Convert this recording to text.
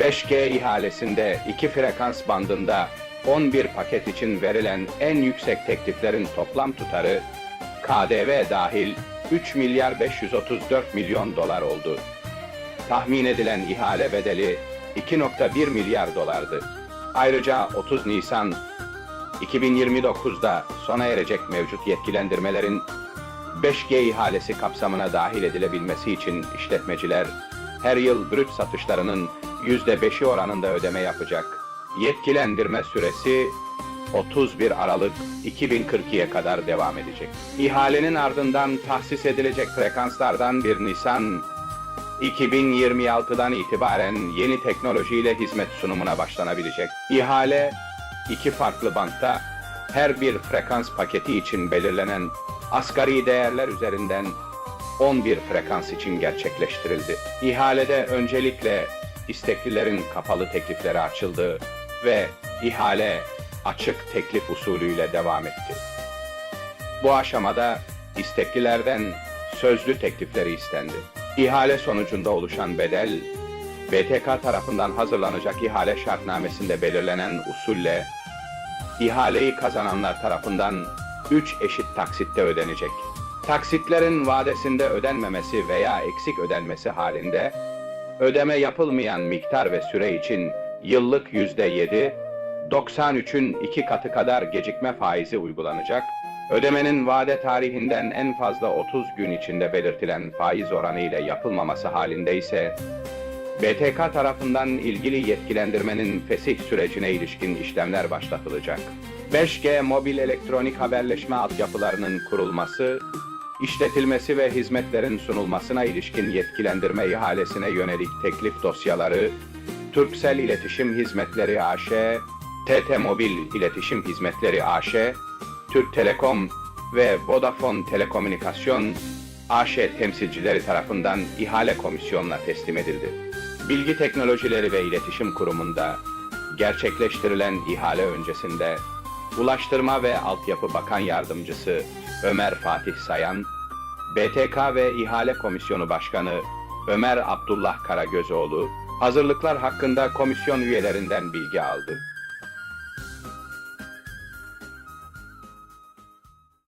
5G ihalesinde iki frekans bandında 11 paket için verilen en yüksek tekliflerin toplam tutarı KDV dahil 3 milyar 534 milyon dolar oldu. Tahmin edilen ihale bedeli 2.1 milyar dolardı. Ayrıca 30 Nisan 2029'da sona erecek mevcut yetkilendirmelerin 5G ihalesi kapsamına dahil edilebilmesi için işletmeciler her yıl brüt satışlarının %5'i oranında ödeme yapacak. Yetkilendirme süresi 31 Aralık 2042'ye kadar devam edecek. İhalenin ardından tahsis edilecek frekanslardan bir Nisan 2026'dan itibaren yeni teknolojiyle hizmet sunumuna başlanabilecek. İhale iki farklı bantta her bir frekans paketi için belirlenen asgari değerler üzerinden 11 frekans için gerçekleştirildi. İhalede öncelikle isteklilerin kapalı teklifleri açıldı ve ihale açık teklif usulüyle devam etti. Bu aşamada isteklilerden sözlü teklifleri istendi. İhale sonucunda oluşan bedel, BTK tarafından hazırlanacak ihale şartnamesinde belirlenen usulle ihaleyi kazananlar tarafından 3 eşit taksitte ödenecek. Taksitlerin vadesinde ödenmemesi veya eksik ödenmesi halinde ödeme yapılmayan miktar ve süre için yıllık yüzde yedi, 93'ün iki katı kadar gecikme faizi uygulanacak. Ödemenin vade tarihinden en fazla 30 gün içinde belirtilen faiz oranı ile yapılmaması halinde ise BTK tarafından ilgili yetkilendirmenin fesih sürecine ilişkin işlemler başlatılacak. 5G mobil elektronik haberleşme altyapılarının kurulması, işletilmesi ve hizmetlerin sunulmasına ilişkin yetkilendirme ihalesine yönelik teklif dosyaları, Turkcell İletişim Hizmetleri AŞ, TT Mobil İletişim Hizmetleri AŞ, Türk Telekom ve Vodafone Telekomünikasyon AŞ temsilcileri tarafından ihale komisyonuna teslim edildi. Bilgi Teknolojileri ve İletişim Kurumu'nda gerçekleştirilen ihale öncesinde Ulaştırma ve Altyapı Bakan Yardımcısı Ömer Fatih Sayan, BTK ve İhale Komisyonu Başkanı Ömer Abdullah Karagözoğlu, hazırlıklar hakkında komisyon üyelerinden bilgi aldı.